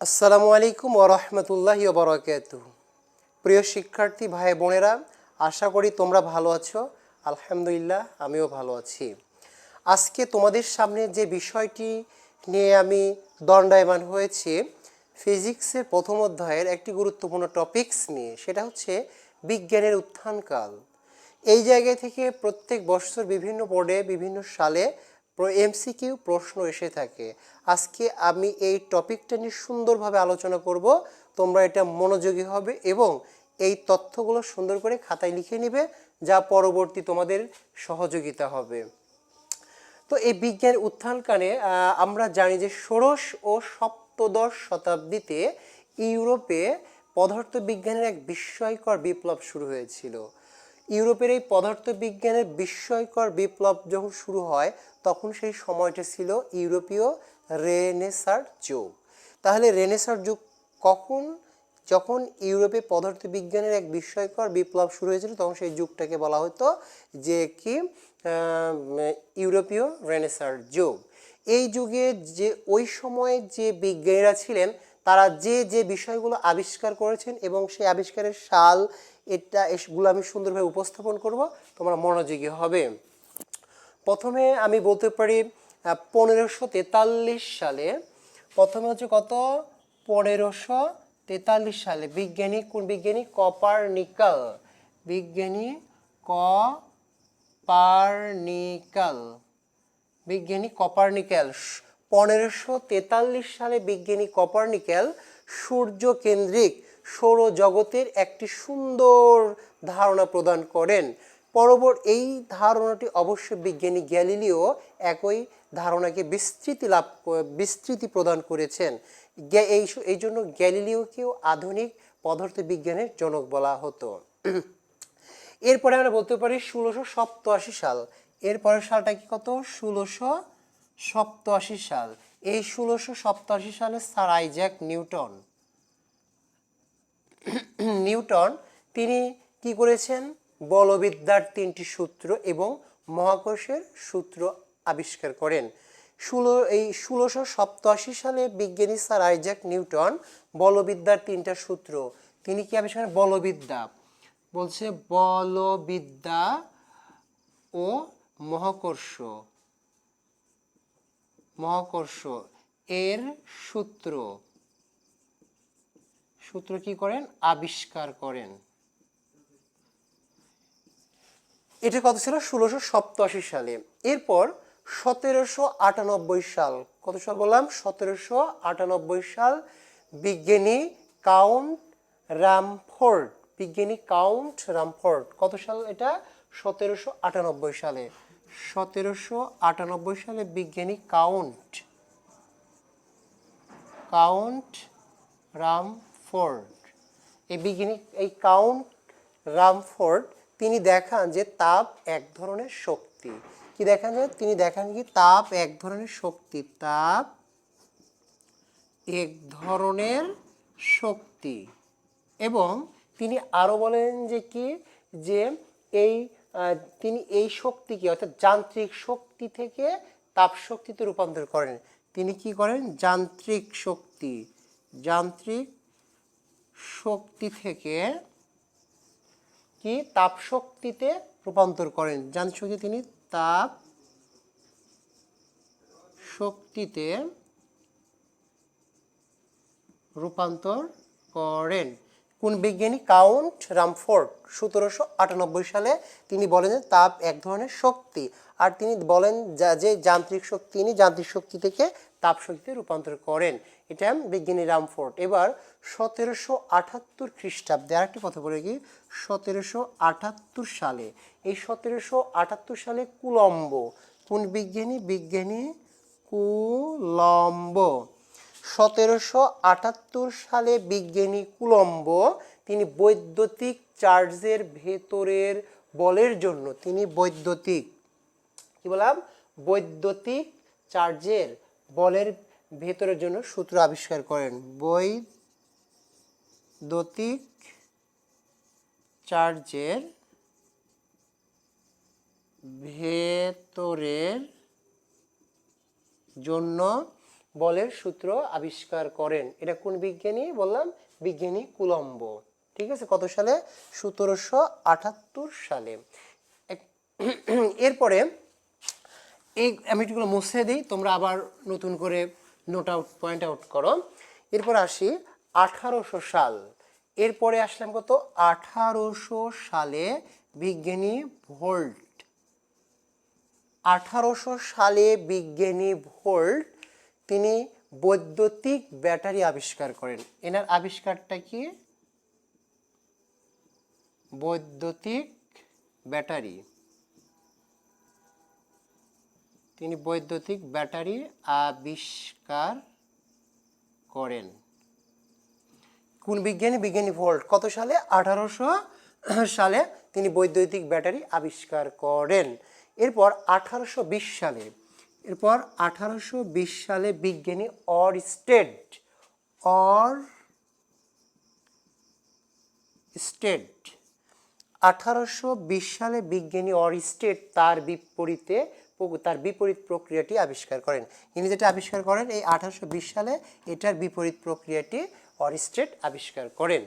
আসসালামু আলাইকুম ওরহমতুল্লাহ বরকাত প্রিয় শিক্ষার্থী ভাই বোনেরা, আশা করি তোমরা ভালো আছো। আলহামদুলিল্লাহ, আমিও ভালো আছি। আজকে তোমাদের সামনে যে বিষয়টি নিয়ে আমি দণ্ডায়মান হয়েছি, ফিজিক্সের প্রথম অধ্যায়ের একটি গুরুত্বপূর্ণ টপিকস নিয়ে, সেটা হচ্ছে বিজ্ঞানের উত্থানকাল। এই জায়গা থেকে প্রত্যেক বছর বিভিন্ন বোর্ডে, বিভিন্ন সালে এমসিকিউ প্রশ্ন এসে থাকে। আজকে আমি এই টপিকটা নিয়ে সুন্দরভাবে আলোচনা করব। তোমরা এটা মনোযোগী হবে এবং এই তথ্যগুলো সুন্দর করে খাতায় লিখে নেবে, যা পরবর্তী তোমাদের সহযোগিতা হবে। তো এই বিজ্ঞান উত্থানকালে আমরা জানি যে ষোড়শ ও সপ্তদশ শতাব্দীতে ইউরোপে পদার্থবিজ্ঞানের এক বিস্ময়কর বিপ্লব শুরু হয়েছিল। ইউরোপের এই পদার্থবিজ্ঞানের বিস্ময়কর বিপ্লব যখন শুরু হয়, তখন সেই সময়টা ছিল ইউরোপীয় রেনেসার যুগ। তাহলে রেনেসার যুগ কখন? যখন ইউরোপে পদার্থবিজ্ঞানের এক বিস্ময়কর বিপ্লব শুরু হয়েছিল, তখন সেই যুগটাকে বলা হতো যে কি? ইউরোপীয় রেনেসার যুগ। এই যুগে যে, ওই সময়ে যে বিজ্ঞানীরা ছিলেন, তারা যে যে বিষয়গুলো আবিষ্কার করেছেন এবং সেই আবিষ্কারের সাল এটা এগুলো আমি সুন্দরভাবে উপস্থাপন করব, তোমরা মনোযোগী হবে। প্রথমে আমি বলতে পারি পনেরোশো তেতাল্লিশ সালে, প্রথমে হচ্ছে কত? পনেরোশো তেতাল্লিশ সালে, বিজ্ঞানী, কোন বিজ্ঞানী? কপারনিকাল। বিজ্ঞানী ক কপারনিকাল। বিজ্ঞানী কপারনিক্যাল পনেরোশো তেতাল্লিশ সালে বিজ্ঞানী কপারনিক্যাল সূর্য কেন্দ্রিক সৌরজগতের একটি সুন্দর ধারণা প্রদান করেন। পরবর এই ধারণাটি অবশ্য বিজ্ঞানী গ্যালিলিও একই ধারণাকে বিস্তৃতি লাভ বিস্তৃতি প্রদান করেছেন। এই এই জন্য গ্যালিলিওকেও আধুনিক পদার্থবিজ্ঞানের জনক বলা হতো। এরপরে আমরা বলতে পারি ষোলোশো সপ্তআশি সাল। এরপরের সালটা কি কত? ষোলোশো সপ্তআশি সাল। এই ষোলোশো সপ্তআশি সালে স্যার আইজ্যাক নিউটন নিউটন, তিনি কি করেছেন? বলবিদ্যার তিনটি সূত্র এবং মহাকর্ষের সূত্র আবিষ্কার করেন। ষোলো, এই ষোলোশো সপ্তআশি সালে বিজ্ঞানী স্যার আইজ্যাক নিউটন বলবিদ্যার তিনটা সূত্র, তিনি কি আবিষ্কার? বলবিদ্যা। বলছে বলবিদ্যা ও মহাকর্ষ। মহাকর্ষ এর সূত্র। সূত্র কি করেন? আবিষ্কার করেন। এটা কত ছিল? ষোলোশো সপ্তআশি সালে। এরপর সতেরোশো আটানব্বই সাল, কত সাল বললাম? সতেরোশো আটানব্বই সাল বিজ্ঞানী কাউন্ট রামফোর্ড, বিজ্ঞানী কাউন্ট রামফোর্ড, কত সাল এটা? সতেরোশো আটানব্বই সালে। সতেরোশো আটানব্বই সালে বিজ্ঞানী কাউন্ট কাউন্ট রামফোর্ড। এই বিজ্ঞানী এই কাউন্ট রামফোর্ড, তিনি দেখান যে তাপ এক ধরনের শক্তি। কি দেখান যে? তিনি দেখান কি তাপ এক ধরনের শক্তি। তাপ এক ধরনের শক্তি। এবং তিনি আরও বলেন যে কি? যে এই তিনি এই শক্তিকে অর্থাৎ যান্ত্রিক শক্তি থেকে তাপ শক্তিতে রূপান্তর করেন। তিনি কি করেন? যান্ত্রিক শক্তি। যান্ত্রিক শক্তি থেকে কি? তাপ শক্তিতে রূপান্তর করেন। যান্ত্রিক শক্তি তিনি? তাপ শক্তিতে রূপান্তর করেন। কোন বিজ্ঞানী? কাউন্ট রামফোর্ড, সতেরোশো আটানব্বই সালে তিনি বলেন যে তাপ এক ধরনের শক্তি। আর তিনি বলেন যা- যে যান্ত্রিক শক্তি, তিনি যান্ত্রিক শক্তি থেকে তাপ শক্তিতে রূপান্তর করেন। এটা বিজ্ঞানী রামফোর্ড। এবার সতেরোশো আটাত্তর খ্রিস্টাব্দে আরেকটি কথা বলে কি সতেরোশো আটাত্তর সালে। এই সতেরোশো আটাত্তর সালে কুলম্ব, কোন বিজ্ঞানী? বিজ্ঞানী কুলম্ব। সতেরোশো আটাত্তর সালে বিজ্ঞানী কুলম্ব, তিনি বৈদ্যুতিক চার্জের ভেতরের বলের জন্য, তিনি বৈদ্যুতিক, কি বললাম? বৈদ্যুতিক চার্জের বলের ভেতরের জন্য সূত্র আবিষ্কার করেন। বৈদ্যুতিক চার্জের ভেতরের জন্য বলের সূত্র আবিষ্কার করেন। এটা কোন বিজ্ঞানী? বললাম বিজ্ঞানী কুলম্ব। ঠিক আছে? কত সালে? সতেরোশো আটাত্তর সালে। এরপরে এই আমি এগুলো মুছে দিই, তোমরা আবার নতুন করে নোট আউট পয়েন্ট আউট করো। এরপর আসি, আঠারোশো সাল। এরপরে আসলাম কত? আঠারোশো সালে বিজ্ঞানী ভোল্ট। আঠারোশো সালে বিজ্ঞানী ভোল্ট, তিনি বৈদ্যুতিক ব্যাটারি আবিষ্কার করেন। এনার আবিষ্কারটা কি? বৈদ্যুতিক ব্যাটারি। তিনি বৈদ্যুতিক ব্যাটারি আবিষ্কার করেন। কোন বিজ্ঞানী? বিজ্ঞানী ভোল্ট। কত সালে? আঠারোশো সালে তিনি বৈদ্যুতিক ব্যাটারি আবিষ্কার করেন। এরপর আঠারোশো বিশ সালে, এরপর আঠারোশো বিশ সালে বিজ্ঞানী অর স্টেট অর স্টেট আঠারোশো বিশ সালে বিজ্ঞানী অরিস্টেট তার বিপরীতে তার বিপরীত প্রক্রিয়াটি আবিষ্কার করেন। ইনি যেটা আবিষ্কার করেন, এই আঠারোশো বিশ সালে এটার বিপরীত প্রক্রিয়াটি অরিস্টেট আবিষ্কার করেন।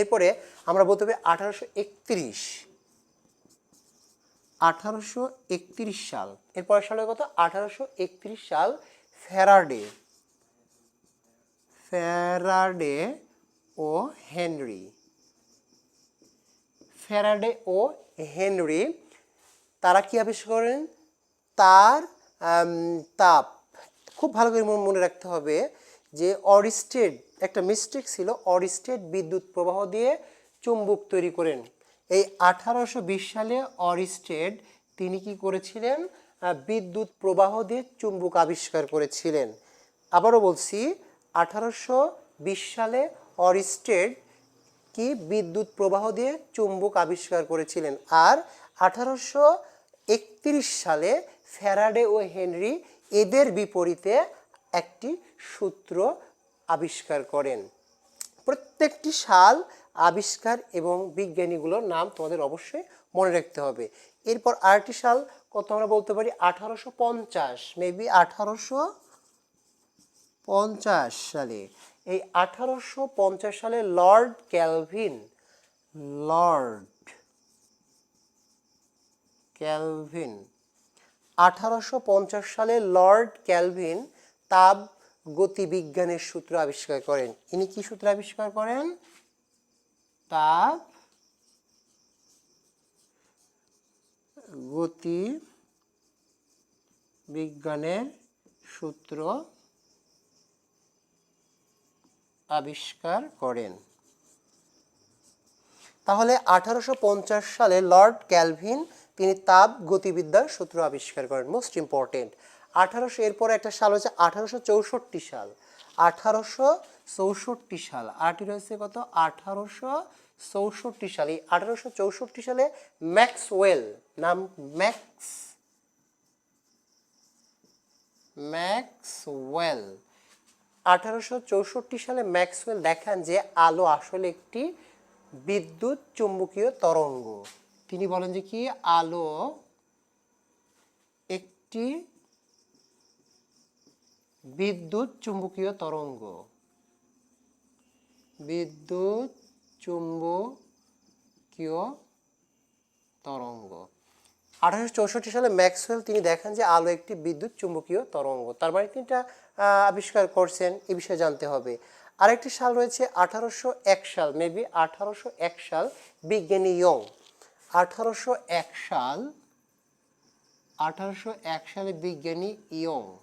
এরপরে আমরা বলতে পারি আঠারোশো একত্রিশ। আঠারোশো একত্রিশ সাল। এরপরের সালে কত আঠারোশো একত্রিশ সাল ফ্যারাডে। ফ্যারাডে ও হেনরি। ফ্যারাডে ও হেনরি, তারা কি আবিষ্কার করেন? তার তাপ। খুব ভালো করে মনে- রাখতে হবে যে অরিস্টেড একটা মিস্টেক ছিল অরিস্টেড বিদ্যুৎ প্রবাহ দিয়ে চুম্বক তৈরি করেন। এই আঠারোশো বিশ সালে অরিস্টেড তিনি কি করেছিলেন? বিদ্যুৎ প্রবাহ দিয়ে চুম্বক আবিষ্কার করেছিলেন। আবারও বলছি, আঠারোশো বিশ সালে অরিস্টেড কি বিদ্যুৎ প্রবাহ দিয়ে চুম্বক আবিষ্কার করেছিলেন? আর আঠারোশো একত্রিশ সালে ফ্যারাডে ও হেনরি এদের বিপরীতে একটি সূত্র আবিষ্কার করেন। প্রত্যেকটি সাল আবিষ্কার এবং বিজ্ঞানীগুলোর নাম তোমাদের অবশ্যই মনে রাখতে হবে। এরপর আরেকটি সাল কত আমরা বলতে পারি? আঠারোশো পঞ্চাশ মেবি আঠারোশো পঞ্চাশ সালে। এই আঠারোশো পঞ্চাশ সালে লর্ড ক্যালভিন লর্ড ক্যালভিন আঠারোশো পঞ্চাশ সালে লর্ড ক্যালভিন তাপ গতিবিজ্ঞানের সূত্র আবিষ্কার করেন। ইনি কি সূত্র আবিষ্কার করেন? তাপ গতি বিজ্ঞানের সূত্র আবিষ্কার করেন। তাহলে আঠারোশো পঞ্চাশ সালে লর্ড ক্যালভিন তিনি তাপ গতিবিদ্যার সূত্র আবিষ্কার করেন মোস্ট ইম্পর্টেন্ট আঠারোশো, এরপর একটা সাল হচ্ছে আঠারোশো চৌষট্টি সাল। আঠারোশো চৌষট্টি সাল আরটি রয়েছে কত? আঠারোশো চৌষট্টি সাল। এই আঠারোশো চৌষট্টি সালে ম্যাক্সওয়েল নাম ম্যাক্স, ম্যাক্সওয়েল। আঠারোশো চৌষট্টি সালে ম্যাক্সওয়েল দেখান যে আলো আসলে একটি বিদ্যুৎ চুম্বকীয় তরঙ্গ। তিনি বলেন যে কি? আলো একটি বিদ্যুৎ চুম্বকীয় তরঙ্গ। বিদ্যুৎ চুম্বকীয় তরঙ্গ। আঠারোশো চৌষট্টি সালে ম্যাক্সওয়েল তিনি দেখেন যে আলো একটি বিদ্যুৎ চুম্বকীয় তরঙ্গ। তার মানে তিনি এটা আবিষ্কার করছেন, এ বিষয়ে জানতে হবে। আরেকটি সাল রয়েছে আঠারোশো এক সাল মেবি আঠারোশো এক সাল, বিজ্ঞানী ইয়ং। আঠারোশো এক সাল, আঠারোশো এক সালে বিজ্ঞানী ইয়ং।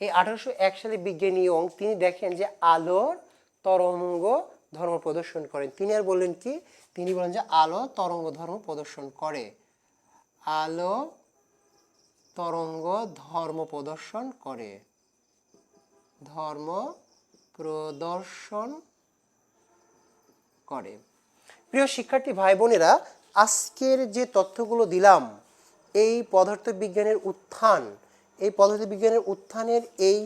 এই আঠারোশো এক সালে বিজ্ঞানী ইয়ং, তিনি দেখেন যে আলোর তরঙ্গ ধর্ম প্রদর্শন করেন। তিনি আর বললেন কি? তিনি বলেন যে আলো তরঙ্গ ধর্ম প্রদর্শন করে। আলো তরঙ্গ ধর্ম প্রদর্শন করে। ধর্ম প্রদর্শন করে। প্রিয় শিক্ষার্থী ভাই বোনেরা আজকের যে তথ্যগুলো দিলাম, এই পদার্থবিজ্ঞানের উত্থান, এই পদার্থবিজ্ঞানের উত্থানের এই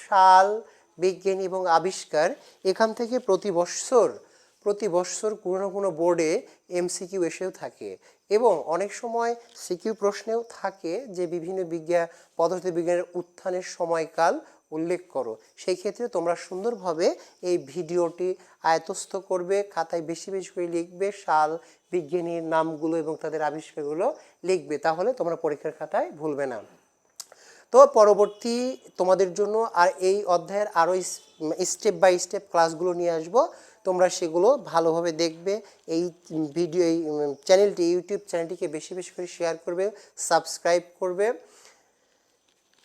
সাল বিজ্ঞানী এবং আবিষ্কার এখান থেকে প্রতি বৎসর প্রতি বৎসর কোনো কোনো বোর্ডে এমসিকিউ এসেও থাকে এবং অনেক সময় সিকিউ প্রশ্নেও থাকে যে বিভিন্ন বিজ্ঞান পদার্থ বিজ্ঞানের উত্থানের সময়কাল উল্লেখ করো। সেই ক্ষেত্রে তোমরা সুন্দরভাবে এই ভিডিওটি আয়তস্থ করবে, খাতায় বেশি বেশি করে লিখবে, সাল, বিজ্ঞানীর নামগুলো এবং তাদের আবিষ্কারগুলো লিখবে। তাহলে তোমরা পরীক্ষার খাতায় ভুলবে না। তো পরবর্তী তোমাদের জন্য আর এই অধ্যায়ের আরও স্টেপ বাই স্টেপ ক্লাসগুলো নিয়ে আসব। তোমরা সেগুলো ভালোভাবে দেখবে। এই ভিডিও, এই চ্যানেলটি, ইউটিউব চ্যানেলটিকে বেশি বেশি করে শেয়ার করবে, সাবস্ক্রাইব করবে।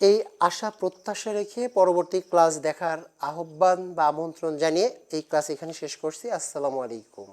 এই আশা প্রত্যাশা রেখে পরবর্তী ক্লাস দেখার আহ্বান বা আমন্ত্রণ জানিয়ে এই ক্লাস এখানে শেষ করছি। আসসালামু আলাইকুম।